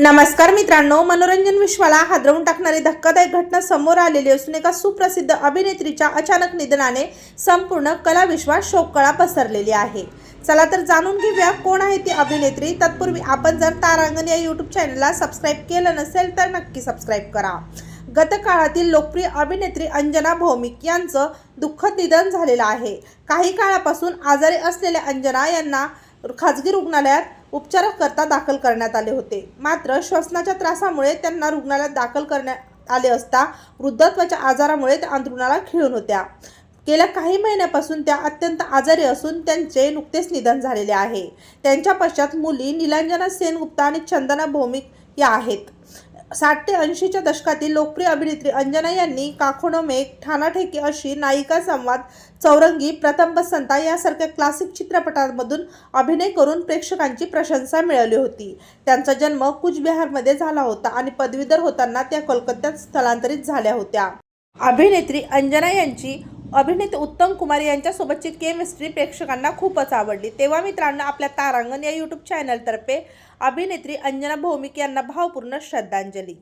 नमस्कार मित्रांनो मनोरंजन विश्वाला हादरवून टाकणारी धक्कादायक घटना समोर आलेली असून एका सुप्रसिद्ध अभिनेत्रीच्या अचानक निधनाने संपूर्ण कलाविश्वात शोककळा पसरलेली आहे. चला तर जाणून घेऊया कोण आहे ती अभिनेत्री. तत्पूर्वी आपण जर तारांगण या यूट्यूब चॅनलला सबस्क्राईब केलं नसेल तर नक्की सबस्क्राईब करा. गतकाळातील लोकप्रिय अभिनेत्री अंजना भौमिक यांचं दुःखद निधन झालेलं आहे. काही काळापासून आजारी असलेल्या अंजना यांना खाजगी रुग्णालयात उपचाराकरता दाखल करण्यात आले होते. मात्र श्वसनाच्या त्रासामुळे त्यांना रुग्णालयात दाखल करण्यात आले असता वृद्धत्वाच्या आजारामुळे त्या अंथरुणाला खिळून होत्या. गेल्या काही महिन्यापासून त्या अत्यंत आजारी असून त्यांचे नुकतेच निधन झालेले आहे. त्यांच्या पश्चात मुली निलांजना सेनगुप्ता आणि चंदना भौमिक या आहेत. साठ ते ऐंशीच्या दशकातील लोकप्रिय अभिनेत्री अंजना यांनी काखोनो मेघ ठाणा अशी नायिका संवाद चौरंगी प्रथम बसंता यासारख्या क्लासिक चित्रपटांमधून अभिनय करून प्रेक्षकांची प्रशंसा मिळवली होती. त्यांचा जन्म कुचबिहारमध्ये झाला होता आणि पदवीधर होताना त्या कोलकात्यात स्थलांतरित झाल्या होत्या. अभिनेत्री अंजना यांची अभिनेते उत्तम कुमार यांच्यासोबतची केमिस्ट्री प्रेक्षकांना खूपच आवडली. तेव्हा मित्रांनो आपल्या तारांगण या यूट्यूब चॅनलतर्फे अभिनेत्री अंजना भौमिक यांना भावपूर्ण श्रद्धांजली.